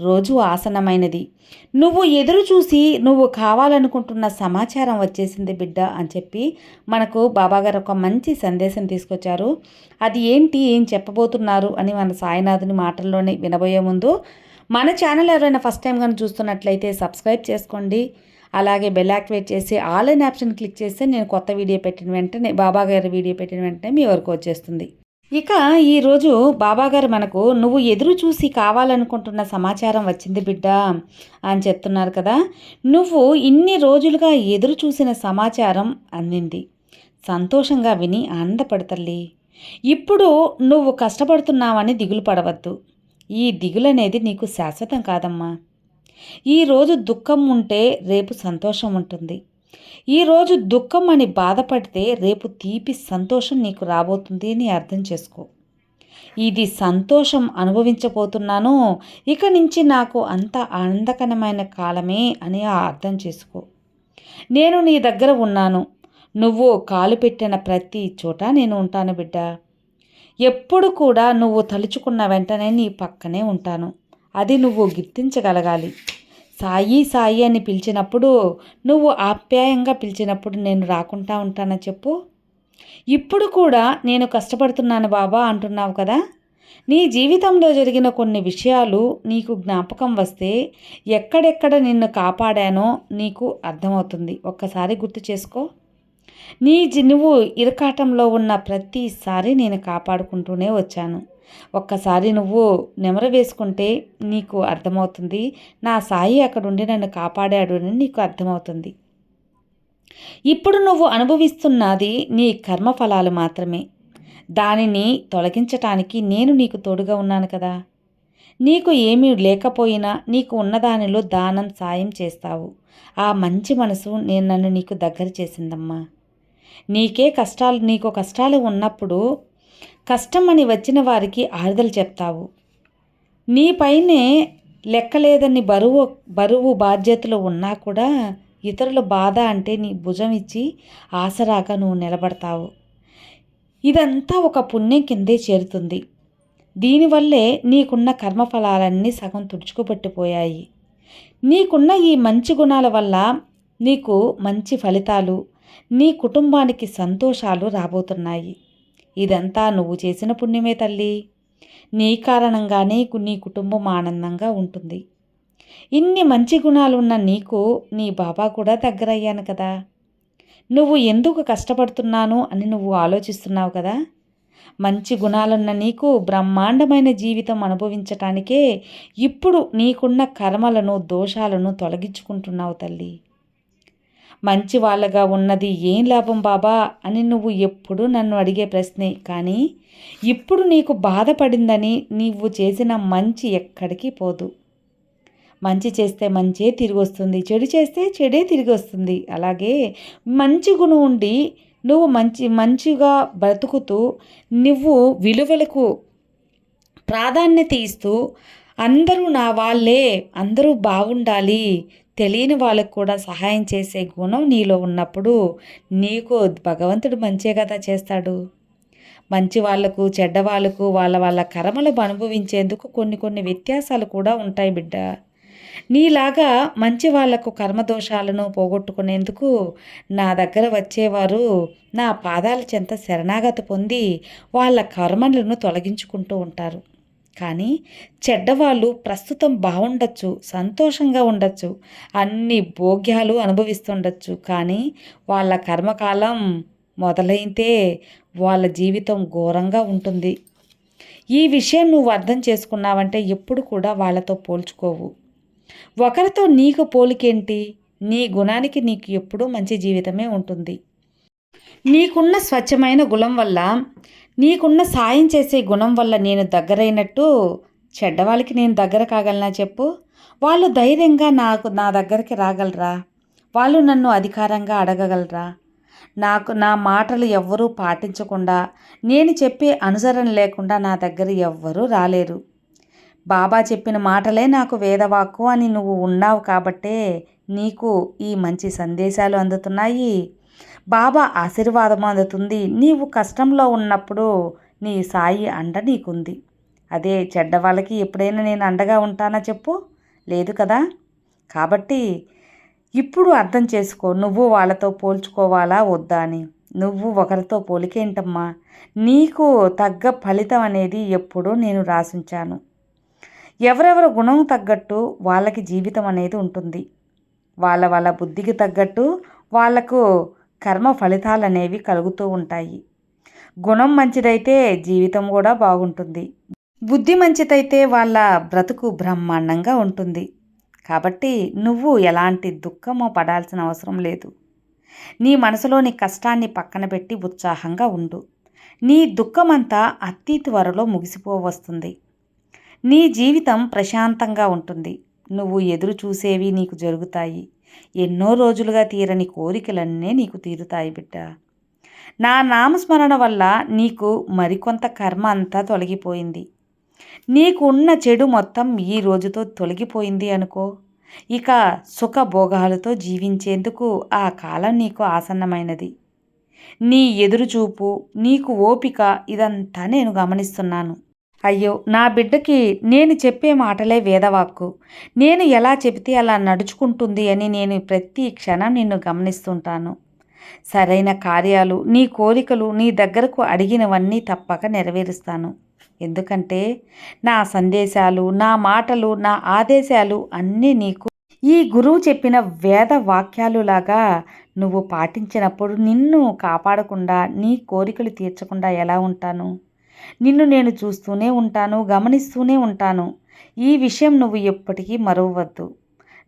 రోజు ఆసనమైనది నువ్వు ఎదురు చూసి నువ్వు కావాలనుకుంటున్న సమాచారం వచ్చేసింది బిడ్డ అని చెప్పి మనకు బాబాగారు ఒక మంచి సందేశం తీసుకొచ్చారు. అది ఏంటి? ఏం చెప్పబోతున్నారు? అని మన సాయినాథుని మాటల్లోనే వినబోయే ముందు మన ఛానల్ ఎవరైనా ఫస్ట్ టైం కానీ చూస్తున్నట్లయితే సబ్స్క్రైబ్ చేసుకోండి. అలాగే బెల్ యాక్టివేట్ చేసి ఆల్ ఇన్ ఆప్షన్ క్లిక్ చేస్తే నేను కొత్త వీడియో పెట్టిన వెంటనే బాబాగారి వీడియో పెట్టిన వెంటనే మీ వరకు వచ్చేస్తుంది. ఇక ఈరోజు బాబాగారు మనకు నువ్వు ఎదురు చూసి కావాలనుకుంటున్న సమాచారం వచ్చింది బిడ్డ అని చెప్తున్నారు కదా. నువ్వు ఇన్ని రోజులుగా ఎదురు చూసిన సమాచారం అందింది సంతోషంగా విని ఆనందపడతల్లి ఇప్పుడు నువ్వు కష్టపడుతున్నావని దిగులు పడవద్దు. ఈ దిగులు అనేది నీకు శాశ్వతం కాదమ్మా. ఈరోజు దుఃఖం ఉంటే రేపు సంతోషం ఉంటుంది. ఈరోజు దుఃఖం అని బాధపడితే రేపు తీపి సంతోషం నీకు రాబోతుంది అని అర్థం చేసుకో. ఇది సంతోషం అనుభవించబోతున్నాను ఇక నుంచి నాకు అంత ఆనందకరమైన కాలమే అని అర్థం చేసుకో. నేను నీ దగ్గర ఉన్నాను నువ్వు కాలు పెట్టిన ప్రతి చోట నేను ఉంటాను బిడ్డ. ఎప్పుడు కూడా నువ్వు తలుచుకున్న వెంటనే నీ పక్కనే ఉంటాను అది నువ్వు గుర్తించగలగాలి. సాయి సాయి అని పిలిచినప్పుడు నువ్వు ఆప్యాయంగా పిలిచినప్పుడు నేను రాకుండా ఉంటానా చెప్పు? ఇప్పుడు కూడా నేను కష్టపడుతున్నాను బాబా అంటున్నావు కదా? నీ జీవితంలో జరిగిన కొన్ని విషయాలు నీకు జ్ఞాపకం వస్తే ఎక్కడెక్కడ నిన్ను కాపాడానో నీకు అర్థమవుతుంది. ఒక్కసారి గుర్తు చేసుకో. నీ నువ్వు ఇరకాటంలో ఉన్న ప్రతిసారి నేను కాపాడుకుంటూనే వచ్చాను. ఒక్కసారి నువ్వు నెమర వేసుకుంటే నీకు అర్థమవుతుంది. నా సాయి అక్కడుండి నన్ను కాపాడాడు అని నీకు అర్థమవుతుంది. ఇప్పుడు నువ్వు అనుభవిస్తున్నది నీ కర్మఫలాలు మాత్రమే. దానిని తొలగించటానికి నేను నీకు తోడుగా ఉన్నాను కదా. నీకు ఏమీ లేకపోయినా నీకు ఉన్నదానిలో దానం సాయం చేస్తావు. ఆ మంచి మనసు నేను నన్ను నీకు దగ్గర చేసిందమ్మా. నీకే కష్టాలు నీకు కష్టాలు ఉన్నప్పుడు కష్టం అని వచ్చిన వారికి ఆరుదలు చెప్తావు. నీపైనే లెక్కలేదని బరువు బరువు బాధ్యతలు ఉన్నా కూడా ఇతరుల బాధ అంటే నీ భుజం ఇచ్చి ఆసరాగా నువ్వు నిలబడతావు. ఇదంతా ఒక పుణ్యం కిందే చేరుతుంది. దీనివల్లే నీకున్న కర్మఫలాలన్నీ సగం తుడుచుకుపట్టిపోయాయి. నీకున్న ఈ మంచి గుణాల వల్ల నీకు మంచి ఫలితాలు నీ కుటుంబానికి సంతోషాలు రాబోతున్నాయి. ఇదంతా నువ్వు చేసిన పుణ్యమే తల్లి. నీ కారణంగానే నీ కుటుంబం ఆనందంగా ఉంటుంది. ఇన్ని మంచి గుణాలున్న నీకు నీ బాబా కూడా దగ్గరయ్యాను కదా. నువ్వు ఎందుకు కష్టపడుతున్నాను అని నువ్వు ఆలోచిస్తున్నావు కదా. మంచి గుణాలున్న నీకు బ్రహ్మాండమైన జీవితం అనుభవించటానికే ఇప్పుడు నీకున్న కర్మలను దోషాలను తొలగించుకుంటున్నావు తల్లి. మంచి వాళ్ళగా ఉన్నది ఏం లాభం బాబా అని నువ్వు ఎప్పుడు నన్ను అడిగే ప్రశ్నే. కానీ ఇప్పుడు నీకు బాధపడిందని నీవు చేసిన మంచి ఎక్కడికి పోదు. మంచి చేస్తే మంచే తిరిగి వస్తుంది చెడు చేస్తే చెడే తిరిగి వస్తుంది అలాగే మంచి గుణం ఉండి నువ్వు మంచి మంచిగా బ్రతుకుతూ నువ్వు విలువలకు ప్రాధాన్యత ఇస్తూ అందరూ నా వాళ్ళే అందరూ బాగుండాలి తెలియని వాళ్ళకు కూడా సహాయం చేసే గుణం నీలో ఉన్నప్పుడు నీకు భగవంతుడు మంచే కదా చేస్తాడు. మంచి వాళ్ళకు చెడ్డ వాళ్ళకు వాళ్ళ వాళ్ళ కర్మలు అనుభవించేందుకు కొన్ని కొన్ని వ్యత్యాసాలు కూడా ఉంటాయి బిడ్డ. నీలాగా మంచి వాళ్ళకు కర్మదోషాలను పోగొట్టుకునేందుకు నా దగ్గర వచ్చేవారు నా పాదాల చెంత శరణాగతి పొంది వాళ్ళ కర్మలను తొలగించుకుంటూ ఉంటారు. కానీ చెడ్డవాళ్ళు ప్రస్తుతం బాగుండొచ్చు సంతోషంగా ఉండొచ్చు అన్ని భోగ్యాలు అనుభవిస్తుండొచ్చు. కానీ వాళ్ళ కర్మకాలం మొదలైతే వాళ్ళ జీవితం ఘోరంగా ఉంటుంది. ఈ విషయం నువ్వు అర్థం చేసుకున్నావంటే ఎప్పుడు కూడా వాళ్ళతో పోల్చుకోవు. ఒకరితో నీకు పోలికేంటి? నీ గుణానికి నీకు ఎప్పుడూ మంచి జీవితమే ఉంటుంది. నీకున్న స్వచ్ఛమైన గుణం వల్ల నీకున్న సాయం చేసే గుణం వల్ల నేను దగ్గరైనట్టు చెడ్డవాళ్ళకి నేను దగ్గర కాగలనా చెప్పు? వాళ్ళు ధైర్యంగా నాకు నా దగ్గరికి రాగలరా? వాళ్ళు నన్ను అధికారంగా అడగగలరా? నాకు నా మాటలు ఎవ్వరూ పాటించకుండా నేను చెప్పే అనుసరణ లేకుండా నా దగ్గర ఎవ్వరూ రాలేరు. బాబా చెప్పిన మాటలే నాకు వేదవాక్కు అని నువ్వు ఉన్నావు కాబట్టే నీకు ఈ మంచి సందేశాలు అందుతున్నాయి. బాబా ఆశీర్వాదం అందుతుంది. నీవు కష్టంలో ఉన్నప్పుడు నీ సాయి అండ నీకుంది. అదే చెడ్డ వాళ్ళకి ఎప్పుడైనా నేను అండగా ఉంటానా చెప్పు? లేదు కదా? కాబట్టి ఇప్పుడు అర్థం చేసుకో. నువ్వు వాళ్ళతో పోల్చుకోవాలా వద్దా అని? నువ్వు ఒకరితో పోలికేంటమ్మా? నీకు తగ్గ ఫలితం అనేది ఎప్పుడూ నేను రాసించాను. ఎవరెవరి గుణం తగ్గట్టు వాళ్ళకి జీవితం అనేది ఉంటుంది. వాళ్ళ వాళ్ళ బుద్ధికి తగ్గట్టు వాళ్ళకు కర్మ ఫలితాలనేవి కలుగుతూ ఉంటాయి. గుణం మంచిదైతే జీవితం కూడా బాగుంటుంది. బుద్ధి మంచిదైతే వాళ్ళ బ్రతుకు బ్రహ్మాండంగా ఉంటుంది. కాబట్టి నువ్వు ఎలాంటి దుఃఖమో పడాల్సిన అవసరం లేదు. నీ మనసులోని కష్టాన్ని పక్కన పెట్టి ఉత్సాహంగా ఉండు. నీ దుఃఖమంతా అతి త్వరలో ముగిసిపోవస్తుంది. నీ జీవితం ప్రశాంతంగా ఉంటుంది. నువ్వు ఎదురు చూసేవి నీకు జరుగుతాయి. ఎన్నో రోజులుగా తీరని కోరికలన్నీ నీకు తీరుతాయి బిడ్డ. నా నామస్మరణ వల్ల నీకు మరికొంత కర్మ అంతా తొలగిపోయింది. నీకు ఉన్న చెడు మొత్తం ఈ రోజుతో తొలగిపోయింది అనుకో. ఇక సుఖభోగాలతో జీవించేందుకు ఆ కాలం నీకు ఆసన్నమైనది. నీ ఎదురుచూపు నీకు ఓపిక ఇదంతా నేను గమనిస్తున్నాను. అయ్యో నా బిడ్డకి నేను చెప్పే మాటలే వేదవాక్కు. నేను ఎలా చెబితే అలా నడుచుకుంటుంది అని నేను ప్రతి క్షణం నిన్ను గమనిస్తుంటాను. సరైన కార్యాలు నీ కోరికలు నీ దగ్గరకు అడిగినవన్నీ తప్పక నెరవేరుస్తాను. ఎందుకంటే నా సందేశాలు నా మాటలు నా ఆదేశాలు అన్నీ నీకు. ఈ గురువు చెప్పిన వేద వాక్యాలులాగా నువ్వు పాటించినప్పుడు నిన్ను కాపాడకుండా నీ కోరికలు తీర్చకుండా ఎలా ఉంటాను? నిన్ను నేను చూస్తూనే ఉంటాను గమనిస్తూనే ఉంటాను. ఈ విషయం నువ్వు ఎప్పటికీ మరవద్దు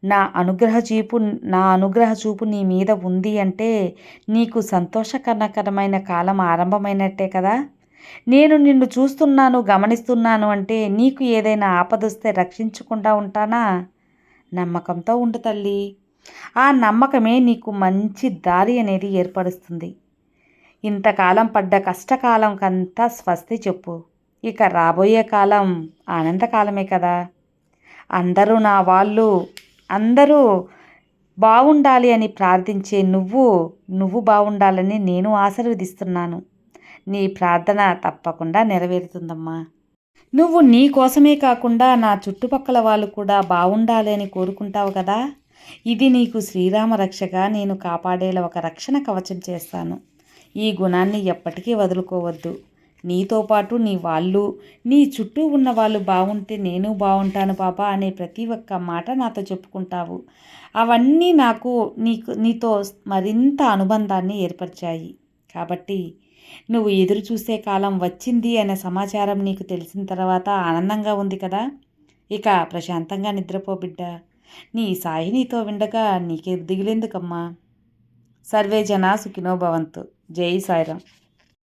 నా అనుగ్రహ చూపు నా అనుగ్రహ చూపు నీ మీద ఉంది అంటే నీకు సంతోషకరకరమైన కాలం ఆరంభమైనట్టే కదా? నేను నిన్ను చూస్తున్నాను గమనిస్తున్నాను అంటే నీకు ఏదైనా ఆపదొస్తే రక్షించకుండా ఉంటానా? నమ్మకంతో ఉండు తల్లి. ఆ నమ్మకమే నీకు మంచి దారి అనేది ఏర్పరుస్తుంది. ఇంతకాలం పడ్డ కష్టకాలం కంతా స్వస్తి చెప్పు. ఇక రాబోయే కాలం ఆనందకాలమే కదా. అందరూ నా వాళ్ళు అందరూ బాగుండాలి అని ప్రార్థించే నువ్వు నువ్వు బాగుండాలని నేను ఆశీర్వదిస్తున్నాను. నీ ప్రార్థన తప్పకుండా నెరవేరుతుందమ్మా. నువ్వు నీ కోసమే కాకుండా నా చుట్టుపక్కల వాళ్ళు కూడా బాగుండాలి అని కోరుకుంటావు కదా. ఇది నీకు శ్రీరామ రక్షగా నేను కాపాడేలా ఒక రక్షణ కవచం చేస్తాను. ఈ గుణాన్ని ఎప్పటికీ వదులుకోవద్దు. నీతో పాటు నీ వాళ్ళు నీ చుట్టూ ఉన్న వాళ్ళు బాగుంటే నేను బాగుంటాను బాబా అనే ప్రతి ఒక్క మాట నాతో చెప్పుకుంటావు. అవన్నీ నాకు నీకు నీతో మరింత అనుబంధాన్ని ఏర్పరిచాయి. కాబట్టి నువ్వు ఎదురు చూసే కాలం వచ్చింది అనే సమాచారం నీకు తెలిసిన తర్వాత ఆనందంగా ఉంది కదా? ఇక ప్రశాంతంగా నిద్రపో బిడ్డ. నీ సాయి నీతో విండగా నీకే దిగులేందుకమ్మా. సర్వే జనా సుఖినో భవంతు. జై సాయిరామ్